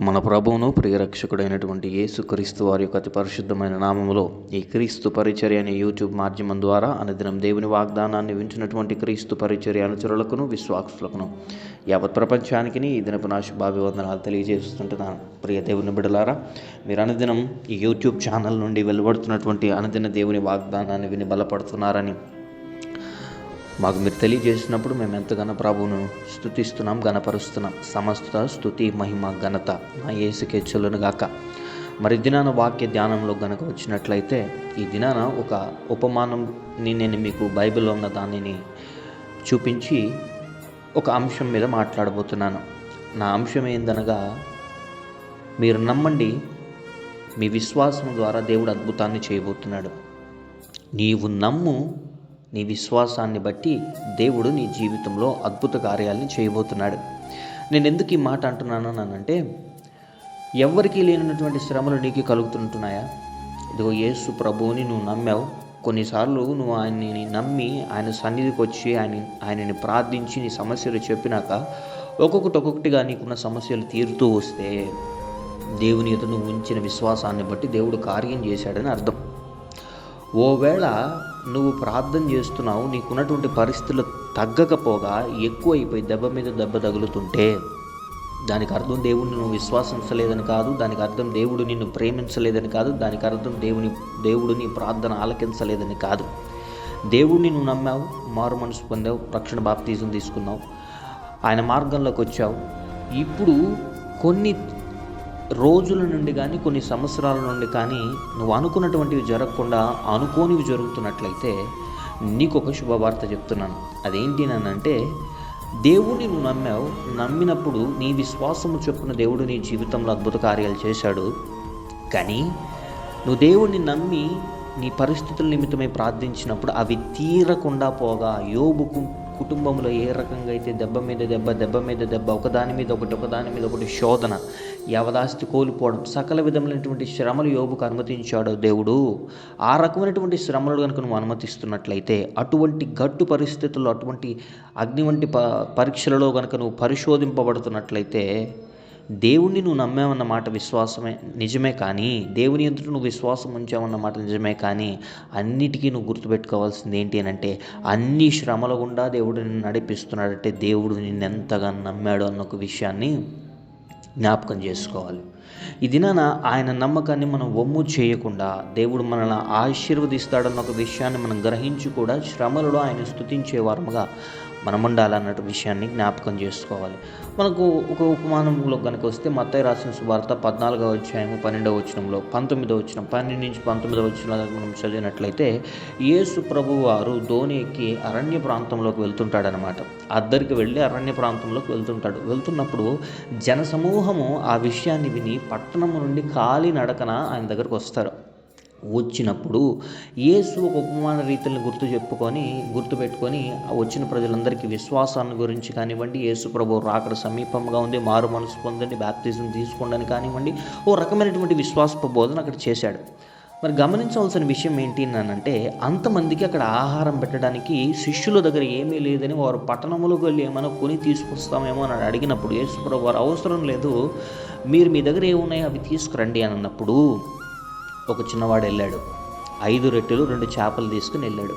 మన ప్రభువును ప్రియరక్షకుడైనటువంటి యేసుక్రీస్తు వారి యొక్క అతి పరిశుద్ధమైన నామములో ఈ క్రీస్తు పరిచర్య అనే యూట్యూబ్ మాధ్యమం ద్వారా అనుదినం దేవుని వాగ్దానాన్ని వించినటువంటి క్రీస్తు పరిచర్య అనుచరులకును విశ్వాసులకును యావత్ ప్రపంచానికి ఈ దినపు నా శుభాభివందనాలు తెలియజేస్తుంటున్నాను. ప్రియ దేవుని బిడలారా మీరు అనుదినం ఈ యూట్యూబ్ ఛానల్ నుండి వెలువడుతున్నటువంటి అనుదిన దేవుని వాగ్దానాన్ని విని బలపడుతున్నారని మాకు మీరు తెలియజేసినప్పుడు మేము ఎంతగానో ప్రభువును స్థుతిస్తున్నాం గణపరుస్తున్నాం సమస్త స్థుతి మహిమ ఘనత నా యేసుకే చెల్లును గాక. మరి దినాన వాక్య ధ్యానంలో గనక వచ్చినట్లయితే ఈ దినాన ఒక ఉపమానంని నేను మీకు బైబిల్లో ఉన్న దానిని చూపించి ఒక అంశం మీద మాట్లాడబోతున్నాను. నా అంశం ఏందనగా మీరు నమ్మండి మీ విశ్వాసం ద్వారా దేవుడు అద్భుతాన్ని చేయబోతున్నాడు. నీవు నమ్ము నీ విశ్వాసాన్ని బట్టి దేవుడు నీ జీవితంలో అద్భుత కార్యాలను చేయబోతున్నాడు. నేను ఎందుకు ఈ మాట అంటున్నాను నానంటే ఎవరికీ లేనటువంటి శ్రమలు నీకు కలుగుతుంటున్నాయా? ఇదిగో యేసు ప్రభువుని నువ్వు నమ్మావు. కొన్నిసార్లు నువ్వు ఆయన్ని నమ్మి ఆయన సన్నిధికి వచ్చి ఆయన ఆయనని ప్రార్థించి నీ సమస్యలు చెప్పినాక ఒక్కొక్కటి ఒక్కొక్కటిగా నీకున్న సమస్యలు తీరుతూ వస్తే దేవుని ఎదుట నువ్వు ఉంచిన విశ్వాసాన్ని బట్టి దేవుడు కార్యం చేశాడని అర్థం. ఓవేళ నువ్వు ప్రార్థన చేస్తున్నావు నీకున్నటువంటి పరిస్థితులు తగ్గకపోగా ఎక్కువ అయిపోయి దెబ్బ మీద దెబ్బ తగులుతుంటే దానికి అర్థం దేవుడిని నువ్వు విశ్వాసించలేదని కాదు దానికి అర్థం దేవుడు నిన్ను ప్రేమించలేదని కాదు దానికి అర్థం దేవుని దేవుడిని ప్రార్థన ఆలకించలేదని కాదు. దేవుడిని నువ్వు నమ్మావు మారు మనసు పొందావు రక్షణ బాప్తీజం తీసుకున్నావు ఆయన మార్గంలోకి వచ్చావు. ఇప్పుడు కొన్ని రోజుల నుండి కానీ కొన్ని సంవత్సరాల నుండి కానీ నువ్వు అనుకున్నటువంటివి జరగకుండా అనుకోనివి జరుగుతున్నట్లయితే నీకు ఒక శుభవార్త చెప్తున్నాను. అదేంటి అంటే దేవుడిని నువ్వు నమ్మావు నమ్మినప్పుడు నీ విశ్వాసము చొప్పున దేవుడు నీ జీవితంలో అద్భుత కార్యాలు చేశాడు. కానీ నువ్వు దేవుడిని నమ్మి నీ పరిస్థితుల నిమిత్తమై ప్రార్థించినప్పుడు అవి తీరకుండా పోగా యోబుకు కుటుంబంలో ఏ రకంగా అయితే దెబ్బ మీద దెబ్బ దెబ్బ మీద దెబ్బ ఒకదాని మీద ఒకటి ఒకదాని మీద ఒకటి శోధన యవదాస్తి కోల్పోవడం సకల విధములైనటువంటి శ్రమలు యోబుకు అనుమతించాడు దేవుడు. ఆ రకమైనటువంటి శ్రమలు కనుక నువ్వు అనుమతిస్తున్నట్లయితే అటువంటి గట్టు పరిస్థితుల్లో అటువంటి అగ్ని వంటి ప పరీక్షలలో కనుక నువ్వు పరిశోధింపబడుతున్నట్లయితే దేవుణ్ణి నువ్వు నమ్మావన్న మాట విశ్వాసమే నిజమే కానీ దేవుని ఎదుట నువ్వు విశ్వాసం ఉంచావన్న మాట నిజమే కానీ అన్నిటికీ నువ్వు గుర్తుపెట్టుకోవాల్సింది ఏంటి అని అంటే అన్ని శ్రమల గుండా దేవుడు నిన్ను నడిపిస్తున్నాడంటే దేవుడు నిన్ను ఎంతగా నమ్మాడు అన్న ఒక విషయాన్ని జ్ఞాపకం చేసుకోవాలి. ఈ దినాన ఆయన నమ్మకాన్ని మనం ఒమ్ము చేయకుండా దేవుడు మనల్ని ఆశీర్వదిస్తాడన్న ఒక విషయాన్ని మనం గ్రహించి కూడా శ్రమలలో ఆయన స్థుతించే వారముగా మనం ఉండాలన్నట్టు విషయాన్ని జ్ఞాపకం చేసుకోవాలి. మనకు ఒక ఉపమానంలో కనుక వస్తే మత్తయ్య రాసిన సువార్త పద్నాలుగో అధ్యాయము పన్నెండవ వచనంలో పంతొమ్మిదవ వచనం పన్నెండు నుంచి పంతొమ్మిదవ వచ్చిన మనం చదివినట్లయితే యేసు ప్రభు వారు ధోని ఎక్కి అరణ్య ప్రాంతంలోకి వెళ్తుంటాడనమాట అద్దరికి వెళ్ళి అరణ్య ప్రాంతంలోకి వెళ్తుంటాడు. వెళ్తున్నప్పుడు జనసమూహము ఆ విషయాన్ని విని పట్టణము నుండి ఖాళీ నడకన ఆయన దగ్గరకు వస్తారు. వచ్చినప్పుడు యేసు ఒక ఉపమాన రీతులను గుర్తు చెప్పుకొని గుర్తుపెట్టుకొని వచ్చిన ప్రజలందరికీ విశ్వాసాన్ని గురించి కానివ్వండి యేసు ప్రభు రాకడ సమీపంగా ఉంది మారు మనసు పొందండి బ్యాప్తిజం తీసుకోండి కానివ్వండి ఓ రకమైనటువంటి విశ్వాస బోధన అక్కడ చేశాడు. మరి గమనించవలసిన విషయం ఏంటి అంటే అంతమందికి అక్కడ ఆహారం పెట్టడానికి శిష్యుల దగ్గర ఏమీ లేదని వారు పట్టణములకు వెళ్ళి ఏమైనా కొని తీసుకొస్తామేమో అని అడిగినప్పుడు యేసుప్రభు వారు అవసరం లేదు మీరు మీ దగ్గర ఏమున్నాయో అవి తీసుకురండి అని అన్నప్పుడు ఒక చిన్నవాడు వెళ్ళాడు. ఐదు రొట్టెలు రెండు చేపలు తీసుకుని వెళ్ళాడు.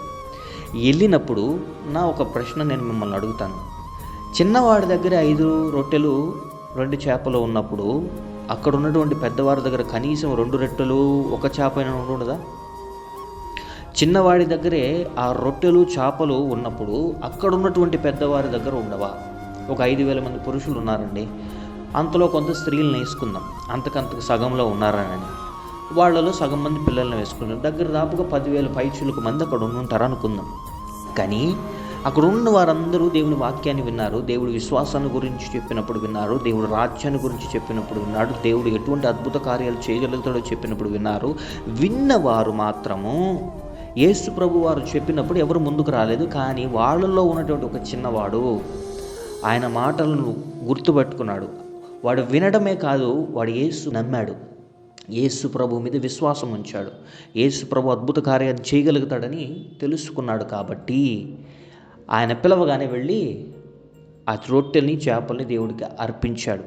వెళ్ళినప్పుడు నా ఒక ప్రశ్న నేను మిమ్మల్ని అడుగుతాను. చిన్నవాడి దగ్గర ఐదు రొట్టెలు రెండు చేపలు ఉన్నప్పుడు అక్కడ ఉన్నటువంటి పెద్దవారి దగ్గర కనీసం రెండు రొట్టెలు ఒక చేప అయినా ఉండదా? చిన్నవాడి దగ్గరే ఆ రొట్టెలు చేపలు ఉన్నప్పుడు అక్కడ ఉన్నటువంటి పెద్దవారి దగ్గర ఉండవా? ఒక ఐదు వేల మంది పురుషులు ఉన్నారండి. అంతలో కొంత స్త్రీలను వేసుకుందాం. అంతకంతకు సగంలో ఉన్నారని వాళ్ళలో సగం మంది పిల్లల్ని వేసుకున్నారు. దగ్గర దాపుగా పదివేల పైచులకు మంది అక్కడ ఉంటారు అనుకుందాం. కానీ అక్కడ ఉన్న వారందరూ దేవుని వాక్యాన్ని విన్నారు దేవుడి విశ్వాసాన్ని గురించి చెప్పినప్పుడు విన్నారు దేవుడు రాజ్యాన్ని గురించి చెప్పినప్పుడు విన్నాడు దేవుడు ఎటువంటి అద్భుత కార్యాలు చేయగలుగుతాడో చెప్పినప్పుడు విన్నారు. విన్నవారు మాత్రము యేసు ప్రభు వారు చెప్పినప్పుడు ఎవరు ముందుకు రాలేదు కానీ వాళ్ళల్లో ఉన్నటువంటి ఒక చిన్నవాడు ఆయన మాటలను గుర్తుపెట్టుకున్నాడు. వాడు వినడమే కాదు వాడు యేసు నమ్మాడు. యేసు ప్రభు మీద విశ్వాసం ఉంచాడు. యేసు ప్రభు అద్భుత కార్యాన్ని చేయగలుగుతాడని తెలుసుకున్నాడు కాబట్టి ఆయన పిలవగానే వెళ్ళి ఆ రొట్టెల్ని చేపల్ని దేవుడికి అర్పించాడు.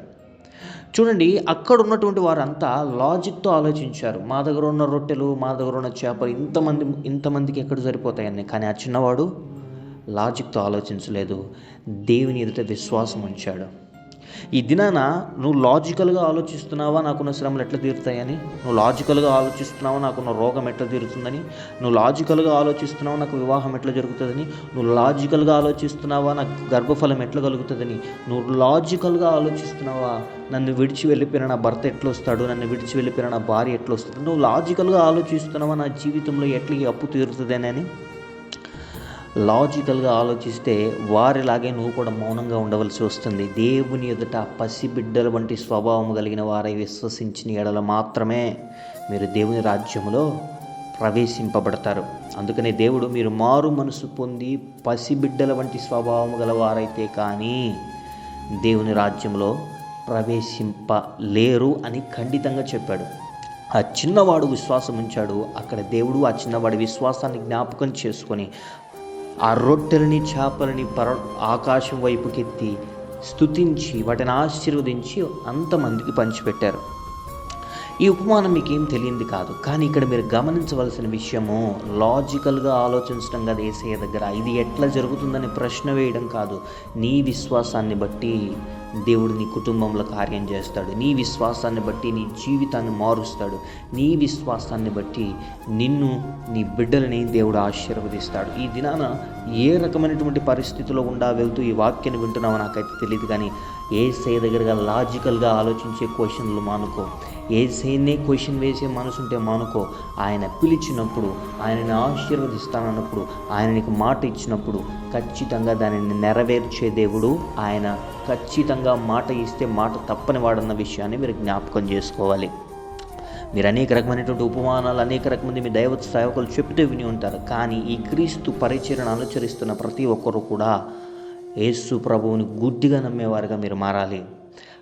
చూడండి అక్కడ ఉన్నటువంటి వారంతా లాజిక్తో ఆలోచించారు. మా దగ్గర ఉన్న రొట్టెలు మా దగ్గర ఉన్న చేపలు ఇంతమంది ఇంతమందికి ఎక్కడ సరిపోతాయని. కానీ ఆ చిన్నవాడు లాజిక్తో ఆలోచించలేదు. దేవుని ఎదుట విశ్వాసం ఉంచాడు. ఈ దినాన నువ్వు లాజికల్గా ఆలోచిస్తున్నావా? నాకున్న శ్రమలు ఎట్లా తీరుతాయని? నువ్వు లాజికల్గా ఆలోచిస్తున్నావా? నాకున్న రోగం ఎట్లా తీరుతుందని? నువ్వు లాజికల్గా ఆలోచిస్తున్నావా? నాకు వివాహం ఎట్లా జరుగుతుందని? నువ్వు లాజికల్గా ఆలోచిస్తున్నావా? నాకు గర్భఫలం ఎట్లా కలుగుతుందని? నువ్వు లాజికల్గా ఆలోచిస్తున్నావా? నన్ను విడిచి వెళ్ళిపోయిన నా భర్త ఎట్లా వస్తాడు నన్ను విడిచి వెళ్ళిపోయిన నా భార్య ఎట్లా నువ్వు లాజికల్గా ఆలోచిస్తున్నావా? నా జీవితంలో ఎట్లా ఈ అప్పు తీరుతుందని? అని లాజికల్గా ఆలోచిస్తే వారిలాగే నువ్వు కూడా మౌనంగా ఉండవలసి వస్తుంది. దేవుని ఎదుట పసిబిడ్డల వంటి స్వభావం కలిగిన వారై విశ్వసించిన ఎడల మాత్రమే మీరు దేవుని రాజ్యంలో ప్రవేశింపబడతారు. అందుకనే దేవుడు మీరు మారు మనసు పొంది పసిబిడ్డల వంటి స్వభావం గల వారైతే కానీ దేవుని రాజ్యంలో ప్రవేశింపలేరు అని ఖండితంగా చెప్పాడు. ఆ చిన్నవాడు విశ్వాసం ఉంచాడు అక్కడ దేవుడు ఆ చిన్నవాడి విశ్వాసాన్ని జ్ఞాపకం చేసుకొని ఆ రొట్టెలని చేపలని పర ఆకాశం వైపుకెత్తి స్తుతించి వాటిని ఆశీర్వదించి అంతమందికి పంచిపెట్టారు. ఈ ఉపమానం మీకేం తెలియంది కాదు. కానీ ఇక్కడ మీరు గమనించవలసిన విషయము లాజికల్గా ఆలోచించడం కాదు ఏసయ్య దగ్గర. ఇది ఎట్లా జరుగుతుందని ప్రశ్న వేయడం కాదు. నీ విశ్వాసాన్ని బట్టి దేవుడు నీ కుటుంబంలో కార్యం చేస్తాడు. నీ విశ్వాసాన్ని బట్టి నీ జీవితాన్ని మారుస్తాడు. నీ విశ్వాసాన్ని బట్టి నిన్ను నీ బిడ్డలని దేవుడు ఆశీర్వదిస్తాడు. ఈ దినాన ఏ రకమైనటువంటి పరిస్థితిలో ఉండా వెళ్తూ ఈ వాక్యాన్ని వింటున్నావో నాకైతే తెలియదు కానీ ఏ సే దగ్గరగా లాజికల్గా ఆలోచించే క్వశ్చన్లు మానుకో. ఏ క్వశ్చన్ వేసే మనసు ఉంటే మానుకో ఆయన పిలిచినప్పుడు ఆయనని ఆశీర్వదిస్తానన్నప్పుడు ఆయనకి మాట ఇచ్చినప్పుడు ఖచ్చితంగా దానిని నెరవేర్చే దేవుడు ఆయన. ఖచ్చితంగా మాట ఇస్తే మాట తప్పని వాడన్న విషయాన్ని మీరు జ్ఞాపకం చేసుకోవాలి. మీరు అనేక రకమైనటువంటి ఉపమానాలు అనేక రకమంది మీ దైవ సేవకులు చెప్తూ విని ఉంటారు. కానీ ఈ క్రీస్తు పరిచయను అనుచరిస్తున్న ప్రతి ఒక్కరు కూడా యేసు ప్రభువుని గుడ్డిగా నమ్మేవారుగా మీరు మారాలి.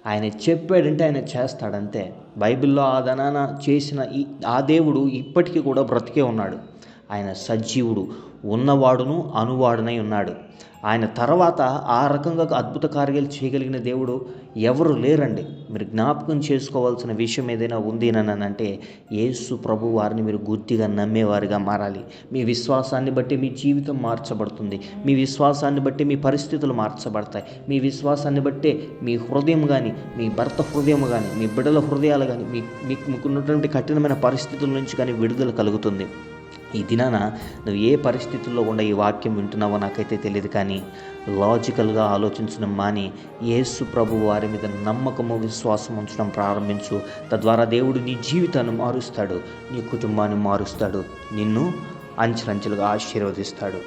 ఆయన చెప్పాడంటే ఆయన చేస్తాడంతే. బైబిల్లో ఆ ధనాన చేసిన ఈ ఆ దేవుడు ఇప్పటికీ కూడా బ్రతికే ఉన్నాడు. ఆయన సజీవుడు ఉన్నవాడును అనువాడునై ఉన్నాడు. ఆయన తర్వాత ఆ రకంగా అద్భుత కార్యాలు చేయగలిగిన దేవుడు ఎవరు లేరండి. మీరు జ్ఞాపకం చేసుకోవాల్సిన విషయం ఏదైనా ఉంది అంటే యేసు ప్రభు వారిని మీరు గుర్తిగా నమ్మేవారిగా మారాలి. మీ విశ్వాసాన్ని బట్టి మీ జీవితం మార్చబడుతుంది. మీ విశ్వాసాన్ని బట్టి మీ పరిస్థితులు మార్చబడతాయి. మీ విశ్వాసాన్ని బట్టే మీ హృదయం కానీ మీ భర్త హృదయం కానీ మీ బిడ్డల హృదయాలు కానీ మీ మీకు మీకున్నటువంటి కఠినమైన పరిస్థితుల నుంచి కానీ విడుదల కలుగుతుంది. ఈ దినాన నువ్వు ఏ పరిస్థితుల్లో ఉండ ఈ వాక్యం వింటున్నావో నాకైతే తెలియదు కానీ లాజికల్గా ఆలోచించడం మాని యేసు ప్రభు వారి మీద నమ్మకము విశ్వాసం ఉంచడం ప్రారంభించు. తద్వారా దేవుడు నీ జీవితాన్ని మారుస్తాడు నీ కుటుంబాన్ని మారుస్తాడు నిన్ను అంచెలంచెలుగా ఆశీర్వదిస్తాడు.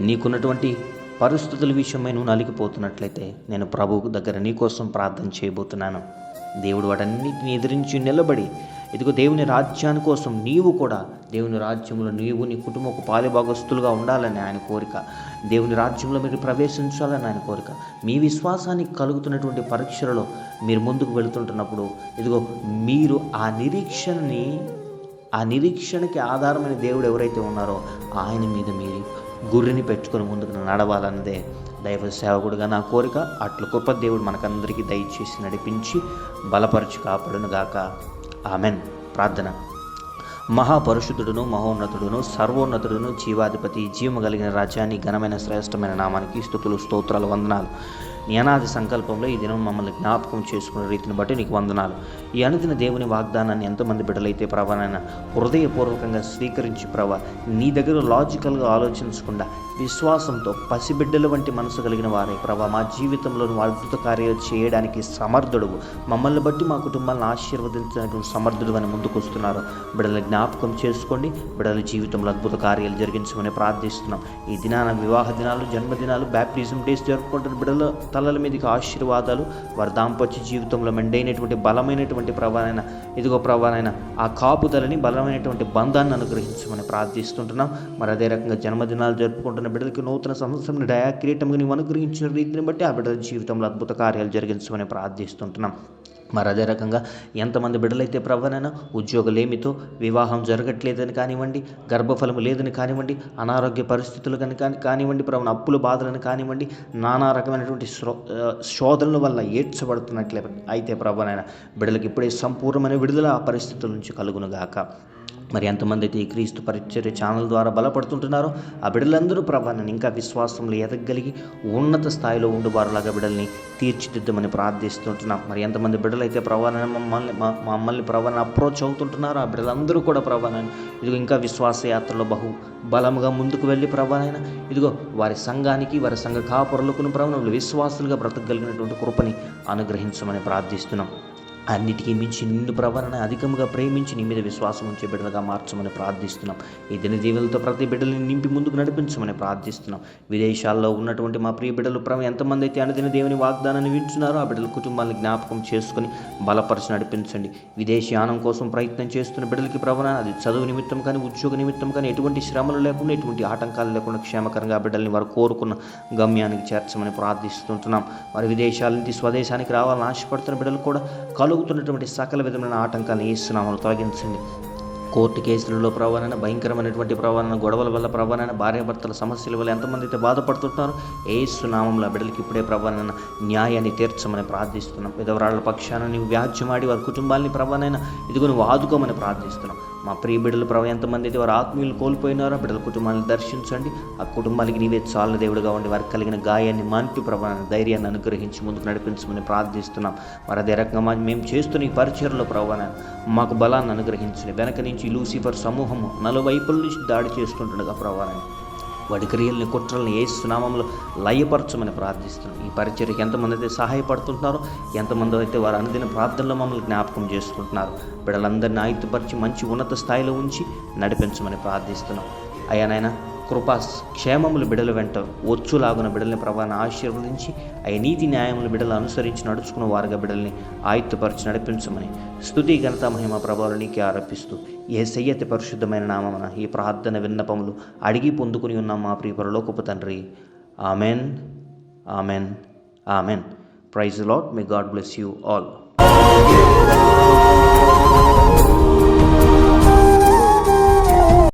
నీకున్నటువంటి పరిస్థితుల విషయమై నువ్వు నలిగిపోతున్నట్లయితే నేను ప్రభువు దగ్గర నీకోసం ప్రార్థన చేయబోతున్నాను. దేవుడు వాటన్నిటిని ఎదిరించి నిలబడి ఇదిగో దేవుని రాజ్యాని కోసం నీవు కూడా దేవుని రాజ్యంలో నీవు నీ కుటుంబకు పాలిభాగస్తులుగా ఉండాలని ఆయన కోరిక. దేవుని రాజ్యంలో మీరు ప్రవేశించాలని ఆయన కోరిక. మీ విశ్వాసానికి కలుగుతున్నటువంటి పరీక్షలలో మీరు ముందుకు వెళుతుంటున్నప్పుడు ఇదిగో మీరు ఆ నిరీక్షణని ఆ నిరీక్షణకి ఆధారమైన దేవుడు ఎవరైతే ఉన్నారో ఆయన మీద మీరు గుర్రిని పెట్టుకొని ముందుకు నడవాలన్నదే దైవ సేవకుడుగా నా కోరిక. అట్లు గొప్ప దేవుడు మనకందరికీ దయచేసి నడిపించి బలపరచు కాపాడును గాక. ఆమెన్. ప్రార్థన. మహాపరిశుద్ధుడును మహోన్నతుడును సర్వోన్నతుడును జీవాధిపతి జీవము కలిగిన రాజ్యాన్ని ఘనమైన శ్రేష్టమైన నామానికి స్థుతులు స్తోత్రాలు వందనాలు. నియనాది సంకల్పంలో ఈ దినం మమ్మల్ని జ్ఞాపకం చేసుకున్న రీతిని బట్టి నీకు వందనాలు. ఈ అనుదిన దేవుని వాగ్దానాన్ని ఎంతోమంది బిడ్డలైతే ప్రభానైనా హృదయపూర్వకంగా స్వీకరించి ప్రభా నీ దగ్గర లాజికల్గా ఆలోచించకుండా విశ్వాసంతో పసిబిడ్డల వంటి మనసు కలిగిన వారే ప్రభా మా జీవితంలో అద్భుత కార్యాలు చేయడానికి సమర్థుడు మమ్మల్ని బట్టి మా కుటుంబాలను ఆశీర్వదించడానికి సమర్థుడు అని ముందుకొస్తున్నారు. బిడ్డల జ్ఞాపకం చేసుకోండి. బిడ్డల జీవితంలో అద్భుత కార్యాలు జరిగించమని ప్రార్థిస్తున్నాం. ఈ దినాన వివాహ దినాలు జన్మదినాలు బ్యాప్టిజం డేస్ జరుపుకుంటున్న బిడ్డల తలల మీదకి ఆశీర్వాదాలు వారి దాంపత్య జీవితంలో మెండైనటువంటి బలమైనటువంటి ప్రభానైన ఇదిగో ప్రభానైన ఆ కాపుదలని బలమైనటువంటి బంధాన్ని అనుగ్రహించమని ప్రార్థిస్తుంటున్నాం. మరి అదే రకంగా జన్మదినాలు జరుపుకుంటున్న బిడ్డలకి నూతన సంవత్సరం డయా కిరీటంగా నీవు అనుగ్రహించిన రీతిని బట్టి ఆ బిడ్డల జీవితంలో అద్భుత కార్యాలు జరిగించమని ప్రార్థిస్తుంటున్నాం. మరి అదే రకంగా ఎంతమంది బిడ్డలైతే ప్రవ్వనైనా ఉద్యోగలేమితో వివాహం జరగట్లేదని కానివ్వండి గర్భఫలం లేదని కానివ్వండి అనారోగ్య పరిస్థితులు కనుక కానివ్వండి ప్రవణ అప్పుల బాధలను కానివ్వండి నానా రకమైనటువంటి శోధనల వల్ల ఏడ్చబడుతున్నట్లే అయితే ప్రవ్వనైనా. బిడ్డలకు ఇప్పుడే సంపూర్ణమైన విడుదల ఆ పరిస్థితుల నుంచి కలుగునుగాక మరి ఎంతమంది అయితే ఈ క్రీస్తు పరిచర్య ఛానల్ ద్వారా బలపడుతుంటున్నారో ఆ బిడ్డలందరూ ప్రభావాన్ని ఇంకా విశ్వాసంలో ఎదగలిగి ఉన్నత స్థాయిలో ఉండువారులాగా బిడ్డల్ని తీర్చిదిద్దామని ప్రార్థిస్తుంటున్నాం. మరి ఎంతమంది బిడ్డలైతే ప్రవాణ మమ్మల్ని మమ్మల్ని ప్రవాణ అప్రోచ్ అవుతుంటున్నారో ఆ బిడ్డలందరూ కూడా ప్రభావాన్ని ఇదిగో ఇంకా విశ్వాస యాత్రలో బహు బలముగా ముందుకు వెళ్ళి ప్రభానైనా ఇదిగో వారి సంఘానికి వారి సంఘ కాపురులకు ప్రవణంలో విశ్వాసులుగా బ్రతకగలిగినటువంటి కృపని అనుగ్రహించమని ప్రార్థిస్తున్నాం. అన్నిటికీ మించి నిన్ను ప్రవరణ అధికంగా ప్రేమించి నీ మీద విశ్వాసం ఉంచే బిడ్డలుగా మార్చమని ప్రార్థిస్తున్నాం. ఈ దిన దీవులతో ప్రతి బిడ్డలని నింపి ముందుకు నడిపించమని ప్రార్థిస్తున్నాం. విదేశాల్లో ఉన్నటువంటి మా ప్రియ బిడ్డలు ప్రభు ఎంతమంది అయితే అనుదిన దేవుని వాగ్దానాన్ని వింటున్నారో ఆ బిడ్డల కుటుంబాన్ని జ్ఞాపకం చేసుకుని బలపరిచి నడిపించండి. విదేశీయానం కోసం ప్రయత్నం చేస్తున్న బిడ్డలకి ప్రవణ అది చదువు నిమిత్తం కానీ ఉద్యోగ నిమిత్తం కానీ ఎటువంటి శ్రమలు లేకుండా ఎటువంటి ఆటంకాలు లేకుండా క్షేమకరంగా ఆ బిడ్డల్ని వారు కోరుకున్న గమ్యానికి చేర్చమని ప్రార్థిస్తుంటున్నాం. మరి విదేశాల నుంచి స్వదేశానికి రావాలని ఆశపడుతున్న బిడ్డలు కూడా కలు కలుగుతున్నటువంటి సకల విధమైన ఆటంకాలను ఏసునామలు తొలగించండి. కోర్టు కేసులలో ప్రవణన భయంకరమైనటువంటి ప్రవణన గొడవల వల్ల ప్రవణన భార్యాభర్తల సమస్యల వల్ల ఎంతమంది అయితే బాధపడుతుంటున్నారో ఏసునామంలో బిడ్డలకి ఇప్పుడే ప్రవణన న్యాయాన్ని తీర్చమని ప్రార్థిస్తున్నాం. విధవరాళ్ళ పక్షాన నీవు వ్యాజ్యమాడి వారి కుటుంబాన్ని ప్రవణైన ఇదిగో నువ్వు ఆదుకోమని ప్రార్థిస్తున్నాం. మా ప్రియ బిడ్డలు ప్రభు ఎంతమంది అయితే వారు ఆత్మీయులు కోల్పోయినారో ఆ బిడ్డల కుటుంబాన్ని దర్శించండి. ఆ కుటుంబానికి నీవే చాలా దేవుడుగా ఉండి వారికి కలిగిన గాయాన్ని మాన్పి ప్రభావాన్ని ధైర్యాన్ని అనుగ్రహించి ముందుకు నడిపించమని ప్రార్థిస్తున్నాం. మరి అదే రకంగా మేము చేస్తున్న ఈ పరిచయలో ప్రభావ మాకు బలాన్ని అనుగ్రహించండి. వెనక నుంచి లూసిఫర్ సమూహము నలువైపుల నుంచి దాడి చేస్తుంటుండగా ప్రభావాన్ని వాడి క్రియల్ని కుట్రల్ని ఏ సునామంలో లయపరచమని ప్రార్థిస్తున్నాం. ఈ పరిచర్యకి ఎంతమంది అయితే సహాయపడుతుంటున్నారో ఎంతమంది అయితే వారు అనుదిన ప్రార్థనలో మమ్మల్ని జ్ఞాపకం చేసుకుంటున్నారు. బిడ్డలందరినీ ఆయుధపరిచి మంచి ఉన్నత స్థాయిలో ఉంచి నడిపించమని ప్రార్థిస్తున్నాం. అయ్యానైనా కృపా క్షేమములు బిడల వెంట వచ్చులాగున బిడల్ని ప్రభాని ఆశీర్వదించి ఆ నీతి న్యాయములు బిడలు అనుసరించి నడుచుకున్న వారుగా బిడల్ని ఆయుత్తపరిచి నడిపించమని స్థుతి ఘనత మహిమ ప్రభావాలు నీకే ఆరోపిస్తూ ఏ సయ్యతి పరిశుద్ధమైన నామమున ఈ ప్రార్థన విన్నపములు అడిగి పొందుకుని ఉన్న మా ప్రియ పరలోకపు తండ్రి. Amen amen amen. Praise Lord may God bless you all.